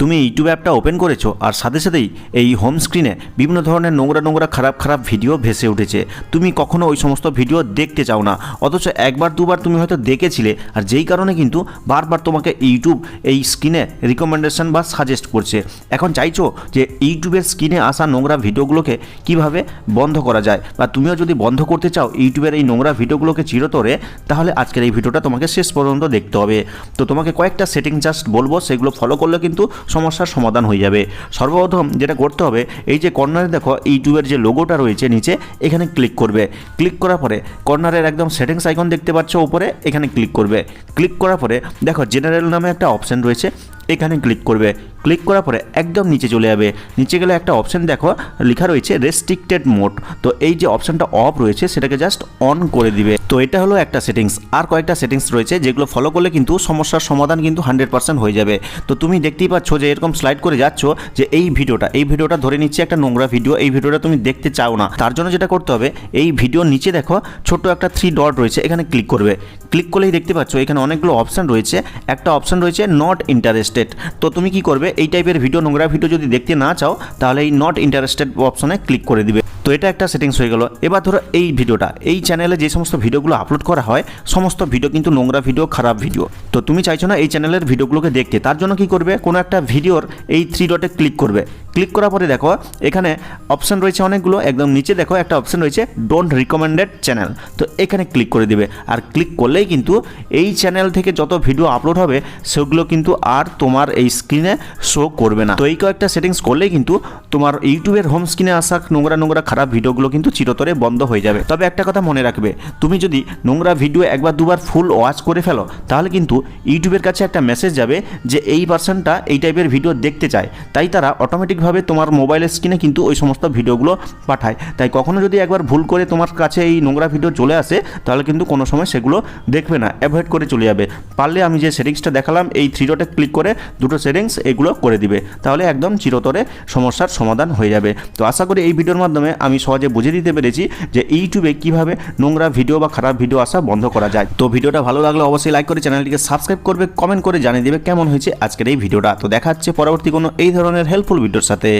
তুমি ইউটিউব অ্যাপটা ওপেন করেছ আর সাথে সাথেই এই হোম স্ক্রিনে বিভিন্ন ধরনের নোংরা নোংরা খারাপ খারাপ ভিডিও ভেসে উঠেছে। তুমি কখনো ওই সমস্ত ভিডিও দেখতে চাও না, অথচ একবার দুবার তুমি হয়তো দেখেছিলে আর যেই কারণে কিন্তু বারবার তোমাকে ইউটিউব এই স্ক্রিনে রিকমেন্ডেশন বা সাজেস্ট করছে। এখন চাইছো যে ইউটিউবের স্ক্রিনে আসা নোংরা ভিডিওগুলোকে কীভাবে বন্ধ করা যায়? বা তুমিও যদি বন্ধ করতে চাও ইউটিউবের এই নোংরা ভিডিওগুলোকে চিরতরে, তাহলে আজকের এই ভিডিওটা তোমাকে শেষ পর্যন্ত দেখতে হবে। তো তোমাকে কয়েকটা সেটিং জাস্ট বলব, সেগুলো ফলো করলে কিন্তু সমস্যার সমাধান হয়ে যাবে। সর্বপ্রথম যেটা করতে হবে, এই যে কর্নারে দেখো ইউটিউবের যে লোগোটা রয়েছে নিচে, এখানে ক্লিক করবে। ক্লিক করার পরে কর্নারের একদম সেটিংস আইকন দেখতে পাচ্ছ উপরে, এখানে ক্লিক করবে। ক্লিক করার পরে দেখো জেনারেল নামে একটা অপশন রয়েছে, এখানে ক্লিক করবে। ক্লিক করার পরে একদম নিচে চলে যাবে। নিচে গেলে একটা অপশান দেখো, লেখা রয়েছে রেস্ট্রিক্টেড মোড তো এই যে অপশানটা অফ রয়েছে, সেটাকে জাস্ট অন করে দিবে। তো এটা হলো একটা সেটিংস আর কয়েকটা সেটিংস রয়েছে, যেগুলো ফলো করলে কিন্তু সমস্যার সমাধান কিন্তু হান্ড্রেড পার্সেন্ট হয়ে যাবে। তো তুমি দেখতেই পাচ্ছ যে এরকম স্লাইড করে যাচ্ছ যে এই ভিডিওটা এই ভিডিওটা ধরে নিচ্ছে একটা নোংরা ভিডিও এই ভিডিওটা তুমি দেখতে চাও না। তার জন্য যেটা করতে হবে, এই ভিডিওর নিচে দেখো ছোট একটা থ্রি ডট রয়েছে, এখানে ক্লিক করবে। ক্লিক করলেই দেখতে পাচ্ছ এখানে অনেকগুলো অপশান রয়েছে। একটা অপশান রয়েছে নট ইন্টারেস্টেড তো তুমি কি করবে এই টাইপের ভিডিও নোংরা ভিডিও যদি দেখতে না চাও, তাহলে এই নট ইন্টারেস্টেড অপশনে ক্লিক করে দিবে। তো এটা একটা সেটিংস হয়ে গেল। এবার ধরো এই ভিডিওটা এই চ্যানেলে যে সমস্ত ভিডিওগুলো আপলোড করা হয়, সমস্ত ভিডিও কিন্তু নোংরা ভিডিও খারাপ ভিডিও তো তুমি চাইছো না এই চ্যানেলের ভিডিওগুলোকে দেখতে। তার জন্য কি করবে? কোনো একটা ভিডিওর এই থ্রি ডটে ক্লিক করবে। ক্লিক করার পরে দেখো, এখানে অপশন রয়েছে অনেকগুলো, একদম নিচে দেখো একটা অপশন রয়েছে ডোন্ট রিকমেন্ডেড চ্যানেল তো এখানে ক্লিক করে দিবে। আর ক্লিক করলেই কিন্তু এই চ্যানেল থেকে যত ভিডিও আপলোড হবে, সেগুলো কিন্তু আর তোমার এই স্ক্রিনে শো করবে না। তো এই কয়েকটা সেটিংস করলেই কিন্তু তোমার ইউটিউবের হোম স্ক্রিনে আসা নোংরা নোংরা খারাপ ভিডিওগুলো কিন্তু চিরতরে বন্ধ হয়ে যাবে। তবে একটা কথা মনে রাখবে, তুমি যদি নোংরা ভিডিও একবার দুবার ফুল ওয়াচ করে ফেলো, তাহলে কিন্তু ইউটিউবের কাছে একটা মেসেজ যাবে যে, এই পার্সনটা এই টাইপের ভিডিও দেখতে চায়। তাই তারা অটোমেটিকভাবে তোমার মোবাইলের স্ক্রিনে কিন্তু ওই সমস্ত ভিডিওগুলো পাঠায়। তাই কখনো যদি একবার ভুল করে তোমার কাছে এই নোংরা ভিডিও চলে আসে, তাহলে কিন্তু কোনো সময় সেগুলো দেখবে না অ্যাভয়েড করে চলে যাবে। পারলে আমি যে সেটিংসটা দেখালাম, এই থ্রি ডটে ক্লিক করে দুটো সেটিংস এগুলো করে দিবে। তাহলে একদম চিরতরে সমস্যার সমাধান হয়ে যাবে। তো আশা করি এই ভিডিওর মাধ্যমে আমি সহজে বুঝিয়ে দিতে পেরেছি যে ইউটিউবে কীভাবে নোংরা ভিডিও বা খারাপ ভিডিও আসা বন্ধ করা যায়। তো ভিডিওটা ভালো লাগলে অবশ্যই লাইক করে চ্যানেলটিকে সাবস্ক্রাইব করবে কমেন্ট করে জানিয়ে দেবে কেমন হয়েছে আজকের এই ভিডিওটা তো দেখা হচ্ছে পরবর্তী কোনো এই ধরনের হেল্পফুল ভিডিওর সাথে